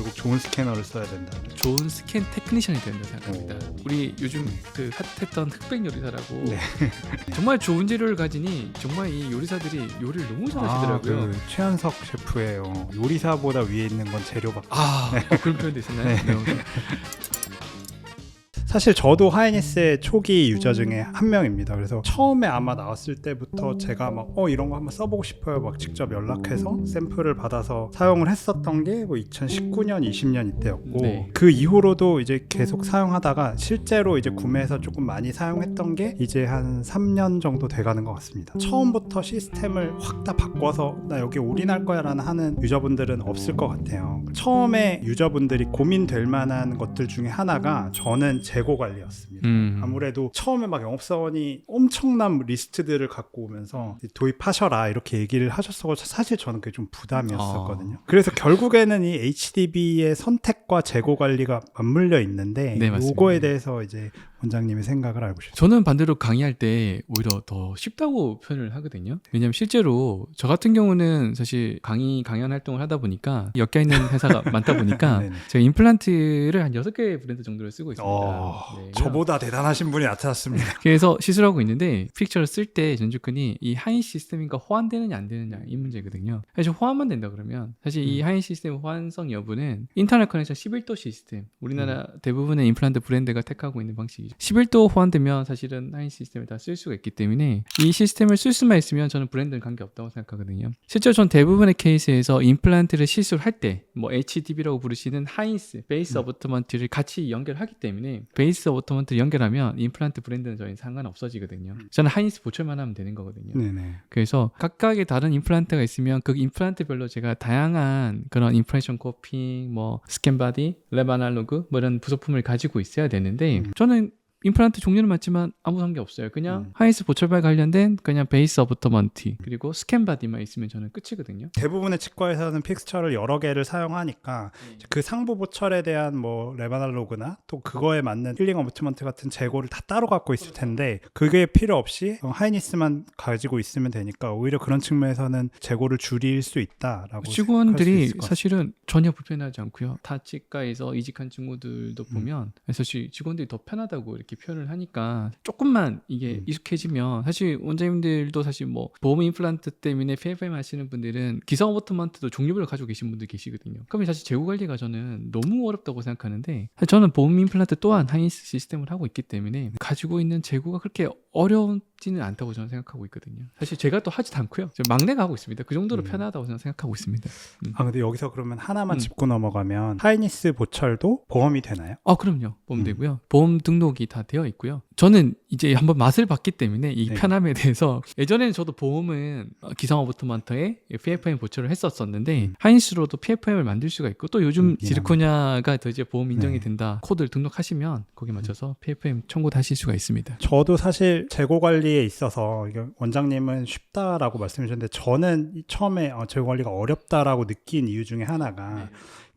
결국 좋은 스캐너를 써야 된다. 좋은 스캔 테크니션이 된다 생각합니다. 오. 우리 요즘 그 핫했던 흑백 요리사라고 네. 정말 좋은 재료를 가지니 정말 이 요리사들이 요리를 너무 잘하시더라고요. 그 최현석 셰프의 어, 요리사보다 위에 있는 건 재료밖에. 아, 어, 그런 표현도 있었나요? 네. 네. 사실 저도 하이니스의 초기 유저 중에 한 명입니다. 그래서 처음에 아마 나왔을 때부터 제가 막 어 이런 거 한번 써보고 싶어요. 막 직접 연락해서 샘플을 받아서 사용을 했었던 게 뭐 2019년, 20년 이때였고 네. 그 이후로도 이제 계속 사용하다가 실제로 이제 구매해서 조금 많이 사용했던 게 이제 한 3년 정도 돼가는 것 같습니다. 처음부터 시스템을 확 다 바꿔서 나 여기 올인할 거야라는 하는 유저분들은 없을 것 같아요. 처음에 유저분들이 고민될 만한 것들 중에 하나가 저는 재고 관리였습니다. 음. 아무래도 처음에 막 영업사원이 엄청난 리스트들을 갖고 오면서 도입하셔라 이렇게 얘기를 하셨어 사실 저는 그게 좀 부담이었었거든요. 아. 그래서 결국에는 이 HDB의 선택과 재고 관리가 맞물려 있는데 네, 맞습니다. 요거에 대해서 이제 원장님의 생각을 알고 싶어요. 저는 반대로 강의할 때 오히려 더 쉽다고 표현을 하거든요. 왜냐하면 실제로 저 같은 경우는 사실 강의 강연 활동을 하다 보니까 엮여 있는 회사가 많다 보니까 네네. 제가 임플란트를 한 여섯 개 브랜드 정도를 쓰고 있습니다. 어, 네, 저보다 대단하신 분이 나타났습니다. 그래서 시술하고 있는데 픽처를 쓸 때 전주근이 이 하인 시스템인가 호환되느냐 안 되느냐 이 문제거든요. 사실 호환만 된다 그러면 사실 이 음. 하인 시스템 호환성 여부는 인터넷 커넥션 11도 시스템 우리나라 음. 대부분의 임플란트 브랜드가 택하고 있는 방식이죠. 11도 호환되면 사실은 하인 시스템을 다쓸 수가 있기 때문에 이 시스템을 쓸 수만 있으면 저는 브랜드는 관계 없다고 생각하거든요. 실제로 전 대부분의 케이스에서 임플란트를 시술할 때 뭐 HDB라고 부르시는 하인스 베이스 음. 어버터먼트를 같이 연결하기 때문에 베이스 어버터먼트를 연결하면 임플란트 브랜드는 저희는 상관 없어지거든요. 저는 하인스 보철만 하면 되는 거거든요. 음. 네네. 그래서 각각의 다른 임플란트가 있으면 그 임플란트별로 제가 다양한 그런 임프레션 코핑, 뭐 스캔 바디, 랩 아날로그 뭐 이런 부속품을 가지고 있어야 되는데 음. 저는 임플란트 종류는 맞지만 아무 상관 없어요. 그냥 음. 하이스 보철발 관련된 그냥 베이스 어부터먼티 그리고 스캔 바디만 있으면 저는 끝이거든요. 대부분의 치과에서는 픽스처를 여러 개를 사용하니까 그 상부 보철에 대한 뭐 레바날로그나 또 그거에 맞는 힐링 어부트먼트 같은 재고를 다 따로 갖고 있을 텐데 그게 필요 없이 하이니스만 가지고 있으면 되니까 오히려 그런 측면에서는 재고를 줄일 수 있다라고 직원들이. 사실은 전혀 불편하지 않고요. 타 치과에서 이직한 친구들도 음. 보면 사실 직원들이 더 편하다고 이렇게 표현을 하니까 조금만 이게 음. 익숙해지면 사실 원장님들도 사실 뭐 보험 임플란트 때문에 PFM 하시는 분들은 기성 어버트먼트도 종류별로 가지고 계신 분들 계시거든요. 그러면 사실 재고 관리가 저는 너무 어렵다고 생각하는데 저는 보험 임플란트 또한 하이스 시스템을 하고 있기 때문에 가지고 있는 재고가 그렇게 어 렵지는 않다고 저는 생각하고 있거든요. 사실 제가 또 하지도 않고요. 저 막내가 하고 있습니다. 그 정도로 음. 편하다고 저는 생각하고 있습니다. 아 근데 여기서 그러면 하나만 음. 짚고 넘어가면 하이니스 보철도 보험이 되나요? 아, 그럼요. 보험 음. 되고요. 보험 등록이 다 되어 있고요. 저는 이제 한번 맛을 봤기 때문에 이 네. 편함에 대해서 예전에는 저도 보험은 어, 기성어부터먼터에 PFM 보철을 했었었는데 음. 하인스로도 PFM을 만들 수가 있고 또 요즘 음, 지르코냐가 더 이제 보험 인정이 네. 된다. 코드를 등록하시면 거기에 맞춰서 PFM 청구도 하실 수가 있습니다. 저도 사실 재고 관리 에 있어서 원장님은 쉽다라고 말씀해 주셨는데 저는 이 처음에 어, 재고 관리가 어렵다라고 느낀 이유 중에 하나가 네.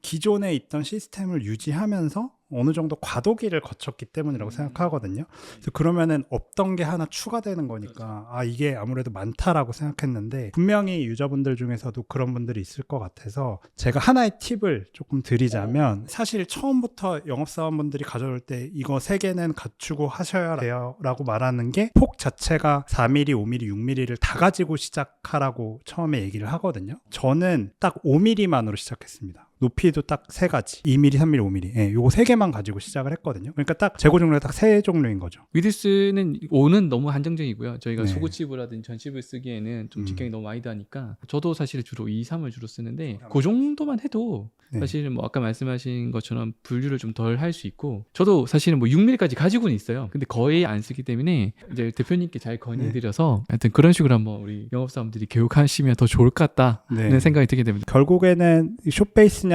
기존에 있던 시스템을 유지하면서 어느 정도 과도기를 거쳤기 때문이라고 생각하거든요. 그래서 그러면은 없던 게 하나 추가되는 거니까 아 이게 아무래도 많다라고 생각했는데 분명히 유저분들 중에서도 그런 분들이 있을 것 같아서 제가 하나의 팁을 조금 드리자면 사실 처음부터 영업사원분들이 가져올 때 이거 세 개는 갖추고 하셔야 돼요라고 말하는 게 폭 자체가 4mm, 5mm, 6mm를 다 가지고 시작하라고 처음에 얘기를 하거든요. 저는 딱 5mm만으로 시작했습니다. 높이도 딱 세 가지. 2mm, 3mm, 5mm. 예, 요거 세 개만 가지고 시작을 했거든요. 그러니까 딱 재고 종류가 딱 세 종류인 거죠. 위드스는 5는 너무 한정적이고요. 저희가 네. 소고칩이라든지 전칩을 쓰기에는 좀 음. 직경이 너무 와이드하니까 저도 사실 주로 2, 3을 주로 쓰는데 그 정도만 해도 네. 사실은 뭐 아까 말씀하신 것처럼 분류를 좀 덜 할 수 있고 저도 사실은 뭐 6mm까지 가지고는 있어요. 근데 거의 안 쓰기 때문에 이제 대표님께 잘 건의드려서 하여튼 그런 식으로 한번 우리 영업사원들이 교육하시면 더 좋을 것 같다는 네. 생각이 들게 됩니다. 결국에는 숏 베이스냐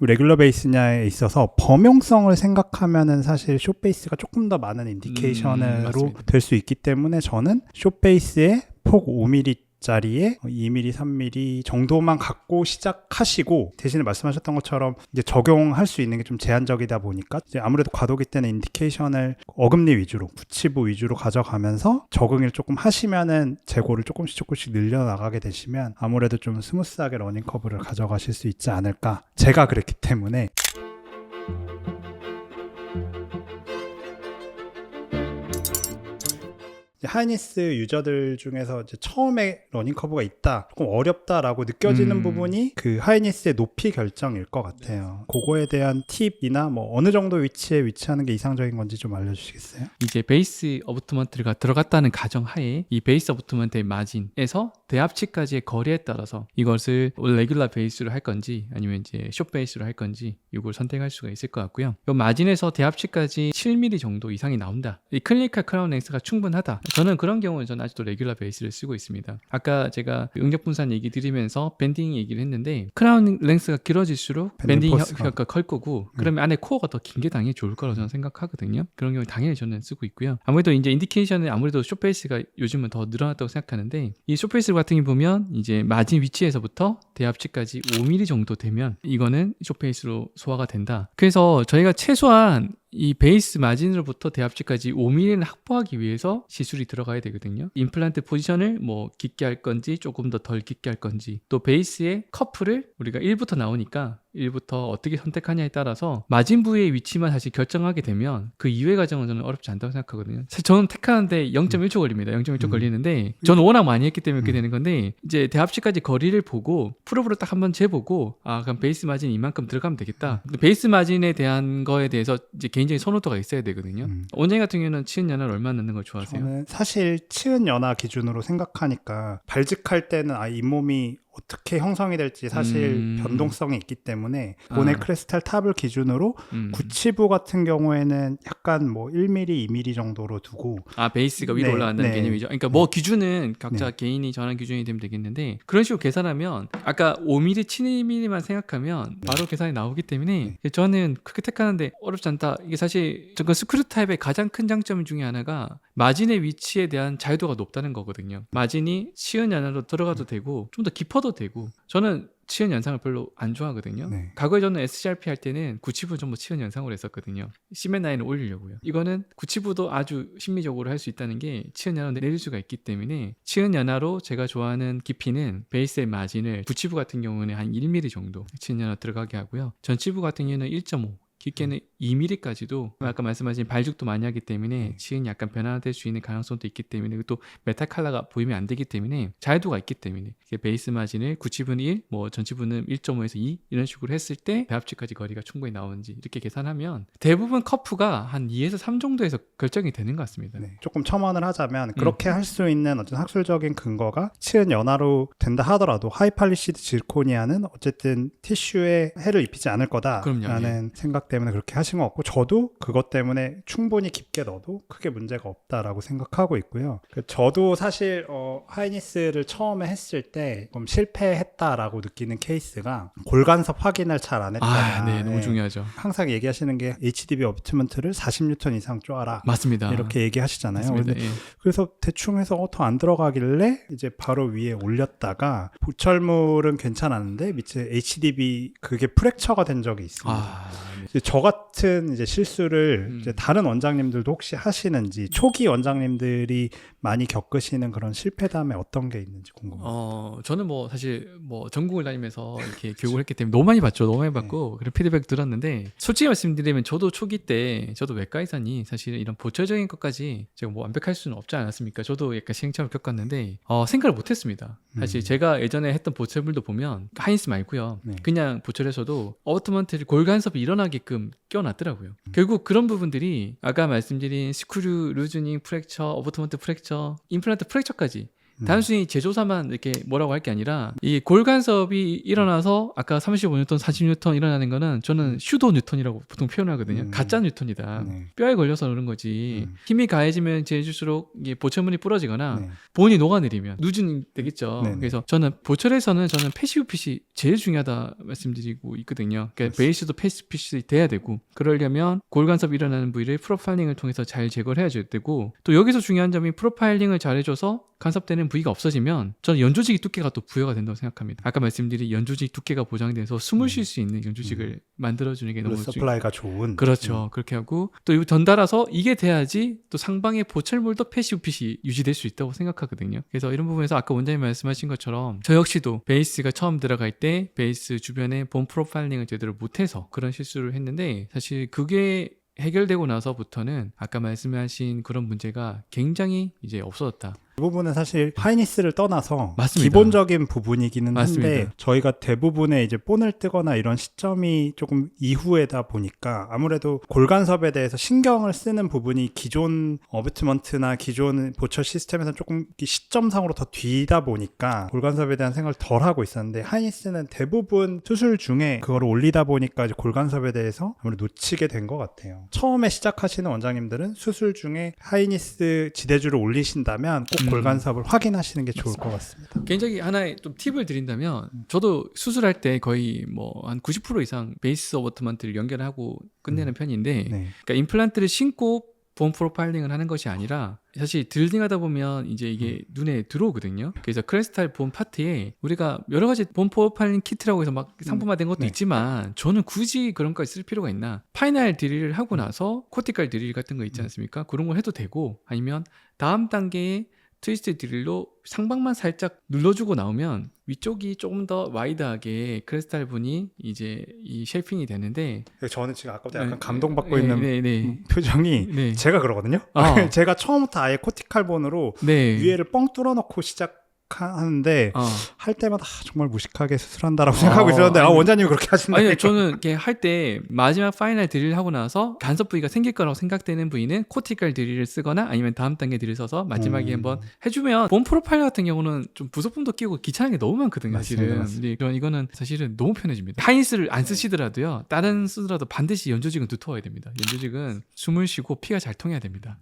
레귤러 베이스냐에 있어서 범용성을 생각하면은 사실 숏 베이스가 조금 더 많은 음, 인디케이션으로 맞습니다. 될수 있기 때문에 저는 숏 베이스에 폭 5mm 짜리에 2mm, 3mm 정도만 갖고 시작하시고 대신에 말씀하셨던 것처럼 이제 적용할 수 있는 게 좀 제한적이다 보니까 이제 아무래도 과도기 때는 인디케이션을 어금니 위주로 구치부 위주로 가져가면서 적응을 조금 하시면은 재고를 조금씩 조금씩 늘려나가게 되시면 아무래도 좀 스무스하게 러닝 커브를 가져가실 수 있지 않을까. 제가 그랬기 때문에 하이니스 유저들 중에서 이제 처음에 러닝 커브가 있다, 조금 어렵다라고 느껴지는 음. 부분이 그 하이니스의 높이 결정일 것 같아요. 그거에 대한 팁이나 뭐 어느 정도 위치에 위치하는 게 이상적인 건지 좀 알려주시겠어요? 이제 베이스 어부트먼트가 들어갔다는 가정 하에 이 베이스 어부트먼트의 마진에서 대합치까지의 거리에 따라서 이것을 레귤러 베이스로 할 건지 아니면 이제 숏 베이스로 할 건지 이걸 선택할 수가 있을 것 같고요. 이 마진에서 대합치까지 7mm 정도 이상이 나온다. 이 클리니컬 크라운 랭스가 충분하다. 저는 그런 경우는 저는 아직도 레귤러 베이스를 쓰고 있습니다. 아까 제가 응력 분산 얘기 드리면서 밴딩 얘기를 했는데 크라운 랭스가 길어질수록 밴딩 밴딩 효- 포스가. 효과가 클 거고 그러면 안에 코어가 더 긴 게 당연히 좋을 거라고 저는 생각하거든요. 그런 경우 당연히 저는 쓰고 있고요. 아무래도 이제 인디케이션은 아무래도 숏베이스가 요즘은 더 늘어났다고 생각하는데 이 숏베이스 같은 게 보면 이제 마진 위치에서부터 대합치까지 5mm 정도 되면 이거는 숏베이스로 소화가 된다. 그래서 저희가 최소한 이 베이스 마진으로부터 대합치까지 5mm를 확보하기 위해서 시술이 들어가야 되거든요. 임플란트 포지션을 뭐 깊게 할 건지 조금 더 덜 깊게 할 건지 또 베이스의 커프를 우리가 1부터 나오니까 1부터 어떻게 선택하냐에 따라서 마진 부위의 위치만 사실 결정하게 되면 그 이외 과정은 저는 어렵지 않다고 생각하거든요. 사실 저는 택하는데 0.1초 걸립니다. 0.1초 음. 걸리는데 저는 워낙 많이 했기 때문에 그렇게 음. 되는 건데 이제 대합치까지 거리를 보고 프로브로 딱 한번 재보고 아 그럼 베이스 마진 이만큼 들어가면 되겠다. 근데 베이스 마진에 대한 거에 대해서 이제 개인적인 선호도가 있어야 되거든요. 음. 원장님 같은 경우는 치은 연화를 얼마 넣는 걸 좋아하세요? 저는 사실 치은 연화 기준으로 생각하니까 발직할 때는 아 잇몸이 어떻게 형성이 될지 사실 음. 변동성이 있기 때문에 본의 아. 크리스탈 탑을 기준으로 음. 구치부 같은 경우에는 약간 뭐 1mm, 2mm 정도로 두고 아 베이스가 위로 네, 올라간다는 네. 개념이죠. 그러니까 뭐 기준은 각자 개인이 정하는 기준이 되면 되겠는데 그런 식으로 계산하면 아까 5mm, 7mm만 생각하면 바로 계산이 나오기 때문에 저는 그렇게 택하는데 어렵지 않다. 이게 사실 저건 스크류 타입의 가장 큰 장점 중에 하나가 마진의 위치에 대한 자유도가 높다는 거거든요. 마진이 치은 연화로 들어가도 되고 좀 더 깊어도 되고 저는 치은 연상을 별로 안 좋아하거든요. 네. 과거에 저는 SCRP 할 때는 구치부 전부 치은 연상으로 했었거든요. 시멘 라인을 올리려고요. 이거는 구치부도 아주 심미적으로 할 수 있다는 게 치은 연화로 내릴 수가 있기 때문에 치은 연화로 제가 좋아하는 깊이는 베이스의 마진을 구치부 같은 경우는 한 1mm 정도 치은 연화 들어가게 하고요. 전치부 같은 경우는 1.5 깊게는 2mm까지도 아까 말씀하신 발죽도 많이 하기 때문에 치은이 약간 변화될 수 있는 가능성도 있기 때문에 또 메탈 칼라가 보이면 안 되기 때문에 자유도가 있기 때문에 베이스 마진을 구치분 1, 뭐 전치분은 1.5에서 2 이런 식으로 했을 때 배합치까지 거리가 충분히 나오는지 이렇게 계산하면 대부분 커프가 한 2에서 3 정도에서 결정이 되는 것 같습니다. 네. 조금 첨언을 음. 하자면 그렇게 할수 있는 어떤 학술적인 근거가 치은 연화로 된다 하더라도 하이팔리시드 질코니아는 어쨌든 티슈에 해를 입히지 않을 그럼요, 예. 거다라는 생각 때문에 그렇게 하 신것 같고 저도 그것 때문에 충분히 깊게 넣어도 크게 문제가 없다라고 생각하고 있고요. 그 저도 사실 어, 하이니스를 처음에 했을 때 좀 실패했다라고 느끼는 케이스가 골간섭 확인을 잘 안 했다. 아, 네, 너무 중요하죠. 항상 얘기하시는 게 HDB 어비트먼트를 40뉴턴 이상 쪼아라. 맞습니다. 이렇게 얘기하시잖아요. 맞습니다. 예. 그래서 대충 해서 어, 더안 들어가길래 이제 바로 위에 올렸다가 보철물은 괜찮았는데 밑에 HDB 그게 프랙처가 된 적이 있습니다. 아, 네. 이제 저 같은 이제 실수를 음. 이제 다른 원장님들도 혹시 하시는지 초기 원장님들이 많이 겪으시는 그런 실패담에 어떤 게 있는지 궁금해요. 어, 저는 뭐 사실 뭐 전국을 다니면서 이렇게 교육을 했기 때문에 너무 많이 봤죠. 너무 많이 봤고 그런 피드백 들었는데 솔직히 말씀드리면 저도 초기 때 저도 외과 의사니 사실 이런 보철적인 것까지 제가 뭐 완벽할 수는 없지 않았습니까? 저도 약간 시행착오를 겪었는데 어, 생각을 못 했습니다. 사실 음. 제가 예전에 했던 보철물도 보면 하이스 말고요. 네. 그냥 보철에서도 어트먼트를 골간섭이 일어나 게끔 껴놨더라고요. 결국 그런 부분들이 아까 말씀드린 스크류, 루즈닝, 프랙처, 어버트먼트 프랙처, 임플란트 프랙처까지 음. 단순히 제조사만 이렇게 뭐라고 할 게 아니라 이 골간섭이 일어나서 아까 35뉴턴, 40뉴턴 일어나는 거는 저는 슈도 뉴턴이라고 보통 표현하거든요. 음. 가짜 뉴턴이다. 네. 뼈에 걸려서 그런 거지. 음. 힘이 가해지면 재질수록 이게 보철물이 부러지거나 네. 본이 녹아내리면 누준 되겠죠. 네네. 그래서 저는 보철에서는 저는 패시브 핏이 제일 중요하다 말씀드리고 있거든요. 그러니까 베이스도 패시브 핏이 돼야 되고 그러려면 골간섭 일어나는 부위를 프로파일링을 통해서 잘 제거를 해줘야 되고 또 여기서 중요한 점이 프로파일링을 잘 해줘서 간섭되는 부위가 없어지면 저는 연조직이 두께가 또 부여가 된다고 생각합니다. 아까 말씀드린 연조직 두께가 보장돼서 숨을 쉴 수 있는 연조직을 만들어주는 게 너무 블루 중- 서플라이가 좋은 그렇죠. 그렇게 하고 또 이거 던달아서 이게 돼야지 또 상방의 보철물도 패시브 핏이 유지될 수 있다고 생각하거든요. 그래서 이런 부분에서 아까 원장님 말씀하신 것처럼 저 역시도 베이스가 처음 들어갈 때 베이스 주변에 본 프로파일링을 제대로 못해서 그런 실수를 했는데 사실 그게 해결되고 나서부터는 아까 말씀하신 그런 문제가 굉장히 이제 없어졌다. 이 부분은 사실 하이니스를 떠나서 맞습니다. 기본적인 부분이기는 한데 맞습니다. 저희가 대부분의 이제 본을 뜨거나 이런 시점이 조금 이후에다 보니까 아무래도 골간섭에 대해서 신경을 쓰는 부분이 기존 어비트먼트나 기존 보철 시스템에서 조금 이 시점상으로 더 뒤다 보니까 골간섭에 대한 생각을 덜 하고 있었는데 하이니스는 대부분 수술 중에 그걸 올리다 보니까 이제 골간섭에 대해서 아무래도 놓치게 된 것 같아요. 처음에 시작하시는 원장님들은 수술 중에 하이니스 지대주를 올리신다면 꼭 음. 골간섭을 확인하시는 게 좋을 것 같습니다. 개인적인 하나의 좀 팁을 드린다면 저도 수술할 때 거의 뭐 한 90% 이상 베이스 어버트먼트를 연결하고 끝내는 편인데 네. 그러니까 임플란트를 신고 본 프로파일링을 하는 것이 아니라 사실 딜딩하다 보면 이제 이게 눈에 들어오거든요. 그래서 크레스탈 본 파트에 우리가 여러 가지 본 프로파일링 키트라고 해서 막 상품화된 것도 네. 있지만 저는 굳이 그런 것까지 쓸 필요가 있나? 파이널 드릴을 하고 나서 코티칼 드릴 같은 거 있지 않습니까? 그런 걸 해도 되고 아니면 다음 단계에 트위스트 드릴로 상방만 살짝 눌러주고 나오면 위쪽이 조금 더 와이드하게 크리스탈 분이 이제 이 쉐이핑이 되는데 저는 지금 아까부터 약간 네, 감동받고 네, 있는 네, 네. 음, 표정이 네. 제가 그러거든요. 아. 제가 처음부터 아예 코티칼본으로 네. 위에를 뻥 뚫어놓고 시작 하는데 어. 할 때마다 아, 정말 무식하게 수술한다라고 생각하고 아, 있었는데 아, 아니, 원장님이 그렇게 하신다. 아니요, 저는 이렇게 할 때 마지막 파이널 드릴 하고 나서 간섭 부위가 생길 거라고 생각되는 부위는 코티칼 드릴을 쓰거나 아니면 다음 단계 드릴 써서 마지막에 음. 한번 해주면 본 프로파일 같은 경우는 좀 부속품도 끼고 귀찮은 게 너무 많거든요, 사실은. 이건 이거는 사실은 너무 편해집니다. 하이니스를 안 쓰시더라도요, 다른 쓰더라도 반드시 연조직은 두터워야 됩니다. 연조직은 숨을 쉬고 피가 잘 통해야 됩니다.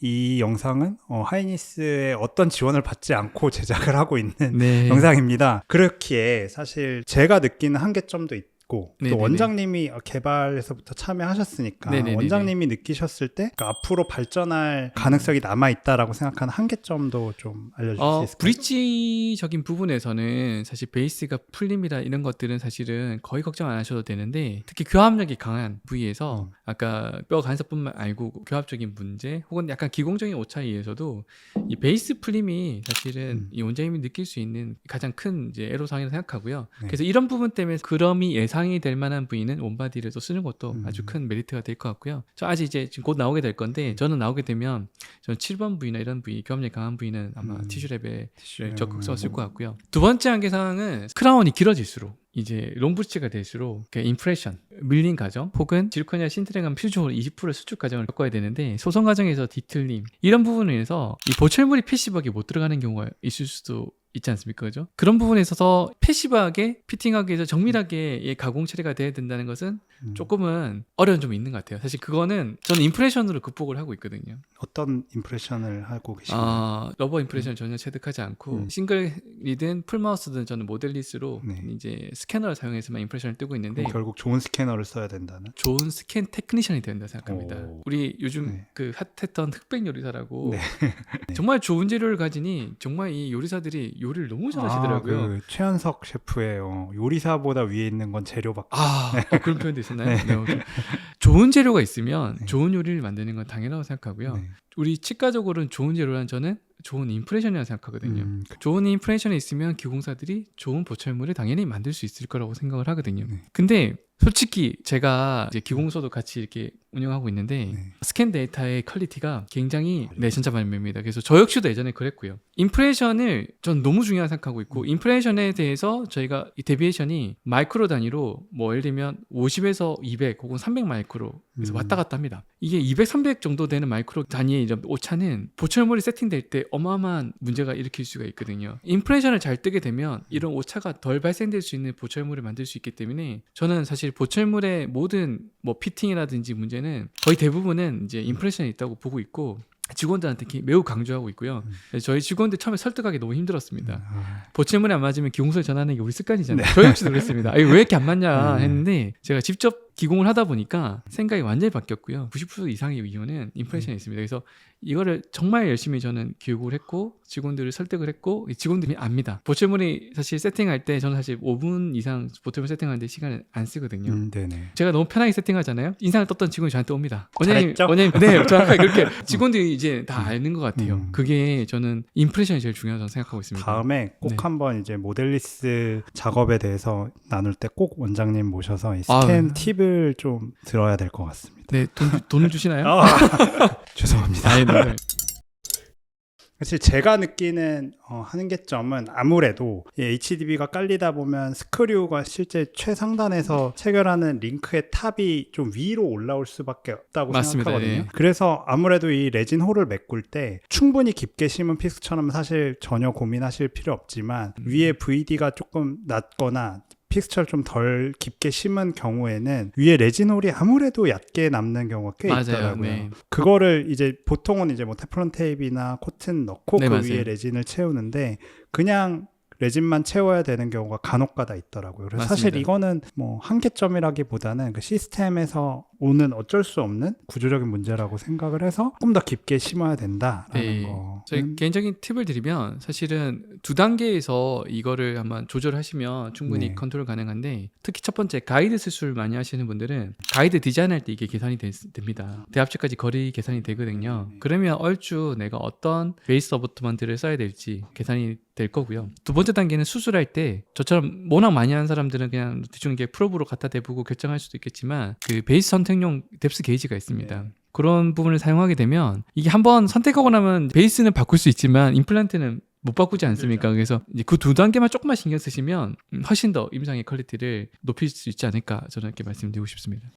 이 영상은 어, 하이니스의 어떤 지원을 받지 않고 제작을 하고 있는 네. 영상입니다. 그렇기에 사실 제가 느끼는 한계점도 있 고 네네네. 또 원장님이 개발에서부터 참여하셨으니까 네네네네. 원장님이 느끼셨을 때 그러니까 앞으로 발전할 가능성이 남아 있다라고 생각하는 한계점도 좀 알려주실 수 어, 있을까요? 브릿지적인 부분에서는 사실 베이스가 풀림이라 이런 것들은 사실은 거의 걱정 안 하셔도 되는데 특히 교합력이 강한 부위에서 음. 아까 뼈 간섭뿐만 아니고 교합적인 문제 혹은 약간 기공적인 오차에 의해서도 이 베이스 풀림이 사실은 음. 이 원장님이 느낄 수 있는 가장 큰 이제 애로사항이라고 생각하고요. 네. 그래서 이런 부분 때문에 그럼이 예상 이 될 만한 부위는 원바디를 또 쓰는 것도 음. 아주 큰 메리트가 될 것 같고요. 저 아직 이제 지금 곧 나오게 될 건데 저는 나오게 되면 저는 7번 부위나 이런 부위 교합력 강한 부위는 아마 음. 티슈랩에 티슈. 적극적으로 쓸것 같고요. 두 번째 한계 사항은 크라운이 길어질수록 이제 롱브리치가 될수록 그 임프레션, 밀린 과정 혹은 질코니아 신트랭감 필수적으로 20% 수축 과정을 겪어야 되는데 소송 과정에서 디틀림 이런 부분에 의해서 이 보철물이 패시브하게 못 들어가는 경우가 있을 수도 있지 않습니까? 그죠? 그런 부분에 있어서 패시브하게 피팅하기 위해서 정밀하게 이 가공 처리가 돼야 된다는 것은 음. 조금은 어려운 점이 있는 것 같아요. 사실 그거는 저는 임프레션으로 극복을 하고 있거든요. 어떤 임프레션을 하고 계신가요? 아, 러버 임프레션을 전혀 체득하지 않고 음. 싱글이든 풀마우스든 저는 모델리스로 네. 이제 스캐너를 사용해서만 임프레션을 뜨고 있는데 결국 좋은 스캐너를 써야 된다는? 좋은 스캔 테크니션이 된다 생각합니다. 오. 우리 요즘 네. 그 핫했던 흑백 요리사라고 네. 정말 좋은 재료를 가지니 정말 이 요리사들이 요리를 너무 잘하시더라고요. 아, 그 최현석 셰프의 어, 요리사보다 위에 있는 건 재료밖에. 아, 어, 그런 표현도 있었나요? 네. 네, 좋은 재료가 있으면 네. 좋은 요리를 만드는 건 당연하다고 생각하고요. 네. 우리 치과적으로는 좋은 재료란 저는 좋은 임프레션이라고 생각하거든요. 음, 그- 좋은 인프레션이 있으면 기공사들이 좋은 보철물을 당연히 만들 수 있을 거라고 생각을 하거든요. 네. 근데 솔직히 제가 이제 기공소도 같이 이렇게 운영하고 있는데 네. 스캔 데이터의 퀄리티가 굉장히 네 전자발매입니다. 그래서 저 역시도 예전에 그랬고요. 인프레션을 전 너무 중요하게 생각하고 있고 인프레션에 대해서 저희가 이 데비에이션이 마이크로 단위로 뭐 예를 들면 50에서 200 혹은 300 마이크로 그래서 음. 왔다 갔다 합니다. 이게 200, 300 정도 되는 마이크로 단위의 오차는 보철물이 세팅될 때 어마어마한 문제가 일으킬 수가 있거든요. 인프레션을 잘 뜨게 되면 이런 오차가 덜 발생될 수 있는 보철물을 만들 수 있기 때문에 저는 사실 보철물의 모든 뭐 피팅이라든지 문제는 거의 대부분은 이제 인프레션이 있다고 보고 있고 직원들한테 매우 강조하고 있고요. 음. 저희 직원들 처음에 설득하기 너무 힘들었습니다. 아, 보철물이 안 맞으면 기공소에 전하는 게 우리 습관이잖아요. 저 역시도 그랬습니다. 아니, 왜 이렇게 안 맞냐 네. 했는데 제가 직접 기공을 하다 보니까 생각이 완전히 바뀌었고요. 90% 이상의 이유는 인프레션이 있습니다. 그래서 이거를 정말 열심히 저는 교육을 했고 직원들을 설득을 했고 이 직원들이 압니다. 보철물이 사실 세팅할 때 저는 사실 5분 이상 보철물 세팅하는데 시간을 안 쓰거든요. 음, 네네. 제가 너무 편하게 세팅하잖아요. 인상을 떴던 직원이 저한테 옵니다. 원장님? 원장님, 네, 정확하게 그렇게 직원들이 이제 다 아는 것 같아요. 음. 그게 저는 인프레션이 제일 중요하다고 생각하고 있습니다. 다음에 꼭 네. 한번 이제 모델리스 작업에 대해서 나눌 때 꼭 원장님 모셔서 이 아유. 스캔 팁을 좀 들어야 될 것 같습니다. 네, 돈, 주- 돈을 주시나요? 아, 죄송합니다. 아니, 네. 사실 제가 느끼는 어, 한계점은 아무래도 이 HDB가 깔리다 보면 스크류가 실제 최상단에서 체결하는 링크의 탑이 좀 위로 올라올 수밖에 없다고 맞습니다. 생각하거든요. 예. 그래서 아무래도 이 레진 홀을 메꿀 때 충분히 깊게 심은 피스처럼 사실 전혀 고민하실 필요 없지만 음. 위에 VD가 조금 낮거나 픽스처를 좀 덜 깊게 심은 경우에는 위에 레진홀이 아무래도 얕게 남는 경우가 꽤 맞아요. 있더라고요. 네. 그거를 이제 보통은 이제 뭐 테플론 테이프나 코튼 넣고 네, 그 맞아요. 위에 레진을 채우는데 그냥 레진만 채워야 되는 경우가 간혹가다 있더라고요. 그래서 사실 맞습니다. 이거는 뭐 한계점이라기보다는 그 시스템에서 오는 어쩔 수 없는 구조적인 문제라고 생각을 해서 조금 더 깊게 심어야 된다라는 네. 거. 저희 개인적인 팁을 드리면 사실은 두 단계에서 이거를 한번 조절하시면 충분히 네. 컨트롤 가능한데 특히 첫 번째 가이드 수술 많이 하시는 분들은 가이드 디자인할 때 이게 계산이 되- 됩니다. 대합체까지 거리 계산이 되거든요. 네. 그러면 얼추 내가 어떤 베이스 어버트먼트를 써야 될지 계산이 될 거고요. 두 번째 단계는 수술할 때 저처럼 워낙 많이 하는 사람들은 그냥 대충 이게 프로브로 갖다 대보고 결정할 수도 있겠지만 그 베이스 선택용 뎁스 게이지가 있습니다. 네. 그런 부분을 사용하게 되면 이게 한번 선택하고 나면 베이스는 바꿀 수 있지만 임플란트는 못 바꾸지 않습니까? 그래서 그 두 단계만 조금만 신경 쓰시면 음, 훨씬 더 임상의 퀄리티를 높일 수 있지 않을까 저는 이렇게 말씀드리고 싶습니다.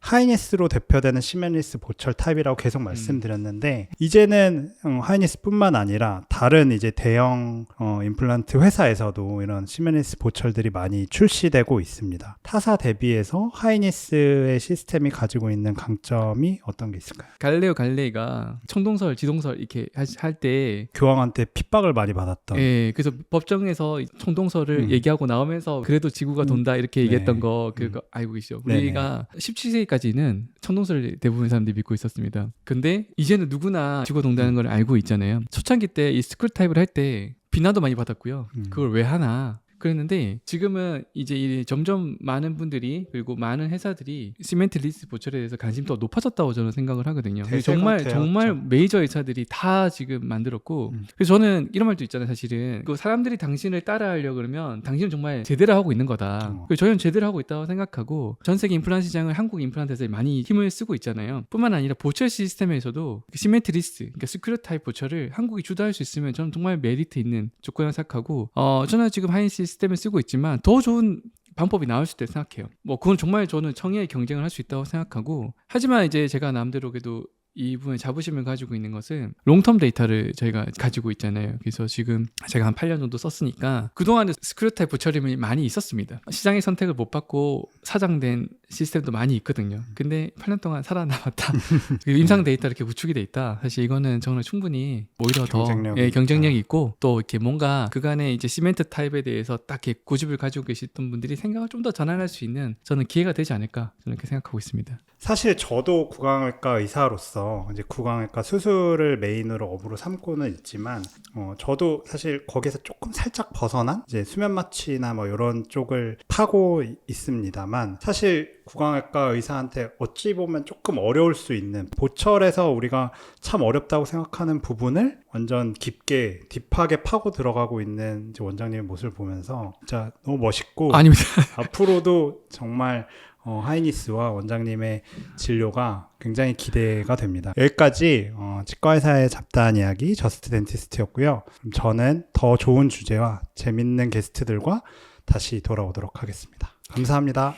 하이니스로 대표되는 시멘리스 보철 타입이라고 음. 계속 말씀드렸는데 이제는 어, 하이니스뿐만 아니라 다른 이제 대형 어, 임플란트 회사에서도 이런 시멘리스 보철들이 많이 출시되고 있습니다. 타사 대비해서 하이니스의 시스템이 가지고 있는 강점이 어떤 게 있을까요? 갈레오 갈레이가 청동설, 지동설 이렇게 할 때 교황한테 핍박을 많이 받았던 예, 그래서 법정에서 청동설을 음. 얘기하고 나오면서 그래도 지구가 음. 돈다 이렇게 얘기했던 네. 거 그거 알고 계시죠? 네네. 우리가 17세기 까지는 청동설을 대부분 사람들이 믿고 있었습니다. 근데 이제는 누구나 지구가 돈다는 걸 알고 있잖아요. 초창기 때 이 스쿨 타입을 할 때 비난도 많이 받았고요. 음. 그걸 왜 하나? 그랬는데 지금은 이제 이 점점 많은 분들이 그리고 많은 회사들이 시멘트 리스 보철에 대해서 관심도가 높아졌다고 저는 생각을 하거든요. 정말 되었죠. 정말 메이저 회사들이 다 지금 만들었고 음. 그래서 저는 이런 말도 있잖아요 사실은 그 사람들이 당신을 따라하려 그러면 당신은 정말 제대로 하고 있는 거다 어. 그래서 저희는 제대로 하고 있다고 생각하고 전 세계 임플란트 시장을 한국 임플란트 에서 많이 힘을 쓰고 있잖아요 뿐만 아니라 보철 시스템에서도 그 시메트리스 그러니까 스크류 타입 보철을 한국이 주도할 수 있으면 저는 정말 메리트 있는 조건이라고 생각하고 어 저는 지금 하이 시 스템을 쓰고 있지만 더 좋은 방법이 나올 수도 생각해요. 뭐 그건 정말 저는 청의의 경쟁을 할 수 있다고 생각하고 하지만 이제 제가 남대로 그래도 이 부분에 자부심을 가지고 있는 것은 롱텀 데이터를 저희가 가지고 있잖아요. 그래서 지금 제가 한 8년 정도 썼으니까 그동안에 스크류 타입 부처림이 많이 있었습니다. 시장의 선택을 못 받고 사장된 시스템도 많이 있거든요. 근데 8년 동안 살아남았다. 그리고 임상 데이터 이렇게 구축이 돼 있다. 사실 이거는 저는 충분히 오히려 더 경쟁력이 예, 경쟁력이. 있고 또 이렇게 뭔가 그간의 이제 시멘트 타입에 대해서 딱 이렇게 고집을 가지고 계셨던 분들이 생각을 좀 더 전환할 수 있는 저는 기회가 되지 않을까 저는 이렇게 생각하고 있습니다. 사실 저도 구강외과 의사로서 이제 구강외과 수술을 메인으로 업으로 삼고는 있지만 어, 저도 사실 거기서 조금 살짝 벗어난 이제 수면 마취나 뭐 이런 쪽을 파고 이- 있습니다만 사실 구강외과 의사한테 어찌 보면 조금 어려울 수 있는 보철에서 우리가 참 어렵다고 생각하는 부분을 완전 깊게 딥하게 파고 들어가고 있는 원장님의 모습을 보면서 진짜 너무 멋있고 아닙니다. 앞으로도 정말 어, 하이니스와 원장님의 진료가 굉장히 기대가 됩니다. 여기까지 어, 치과의사의 잡다한 이야기 저스트 덴티스트였고요. 저는 더 좋은 주제와 재밌는 게스트들과 다시 돌아오도록 하겠습니다. 감사합니다.